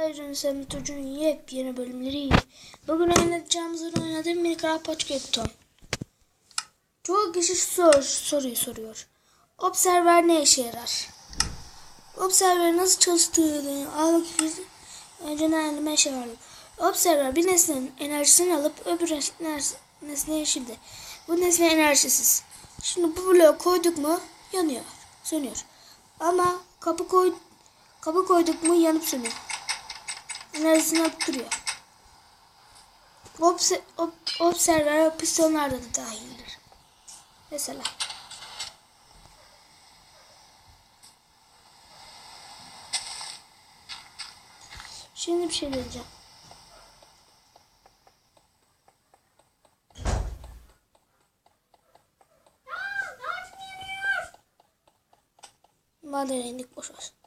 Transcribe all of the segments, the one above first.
Ayrıca Semitocu'nun yepyeni bölümleri. Bugün oynayacağımız oynadığım Minecraft Pocket Çoğu kişi sor, soruyu soruyor. Observer ne işe yarar? Observer nasıl çalıştığını için önce ne şey var. Observer bir nesnenin enerjisini alıp öbür nes- nesneye şimdi. Bu nesne enerjisiz. Şimdi bu bloğu koyduk mu yanıyor, sönüyor. Ama kapı koy kapı koyduk mu yanıp sönüyor enerjisini alıp duruyor. Obse, ob, observer da dahildir. Mesela. Şimdi bir şey diyeceğim. Maden indik boş olsun.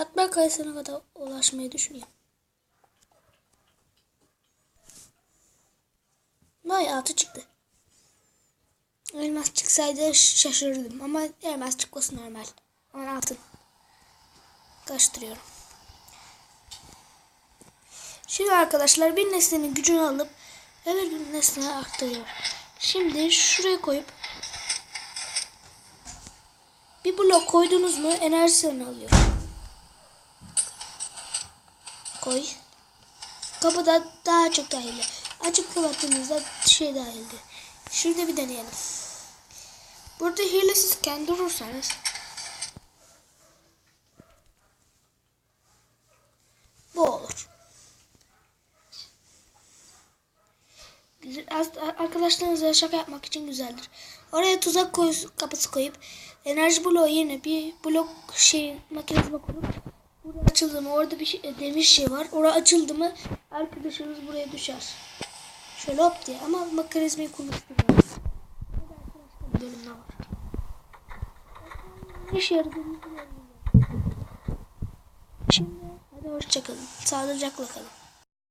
Katmer kayısına kadar ulaşmayı düşünüyorum. Vay altı çıktı. Elmas çıksaydı şaşırırdım ama elmas çıkması normal. Ama altın. Karıştırıyorum. Şimdi arkadaşlar bir nesnenin gücünü alıp öbür nesneye aktarıyor. Şimdi şuraya koyup bir blok koydunuz mu enerjisini alıyor koy. Kapıda daha çok dahildi. Açıp kapattığınızda şey dahildi. Şurada bir deneyelim. Burada hilesizken durursanız bu olur. Arkadaşlarınızla şaka yapmak için güzeldir. Oraya tuzak koy, kapısı koyup enerji bloğu yerine bir blok şey makinesine koyup Buraya açıldı mı? Orada bir şey, demir şey var. Orada açıldı mı arkadaşınız buraya düşer. Şöyle hop diye ama mekanizmayı kullanıyoruz. bölümde var. Ne işe yaradığını Şimdi hadi hoşçakalın. Sağlıcakla kalın.